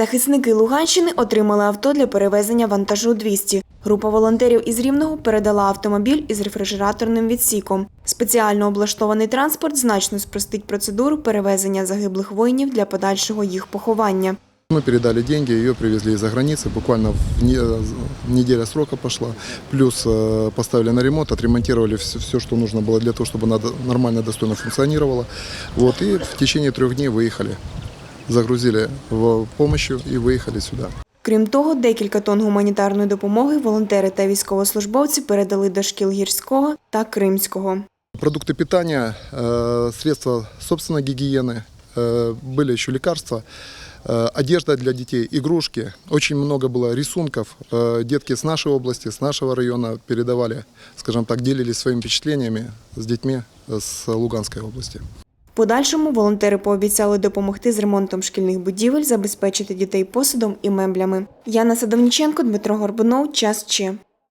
Захисники Луганщини отримали авто для перевезення вантажу 200. Група волонтерів із Рівного передала автомобіль із рефрижераторним відсіком. Спеціально облаштований транспорт значно спростить процедуру перевезення загиблих воїнів для подальшого їх поховання. Мы передали деньги, ее привезли из-за границы, буквально в не- э, неделя срока пошла. Плюс э, поставили на ремонт, отремонтировали все, что нужно было для того, чтобы она до- нормально, достойно функционировала. Вот, и в течение трех дней выехали. Загрузили в помощью и выехали сюда. Крім того, декілька тонн гуманітарної допомоги волонтери та військовослужбовці передали до шкіл гірського та кримського. Продукты питания, э, средства собственной гигиены, э, были еще лекарства, э, одежда для детей, игрушки. Очень много было рисунков. Э, Детки с нашей области, с нашего района передавали, скажем так, делились своими впечатлениями с детьми с Луганской области. Подальшому волонтери пообіцяли допомогти з ремонтом шкільних будівель, забезпечити дітей посудом і меблями. Яна Садовніченко, Дмитро Горбунов. Час Че.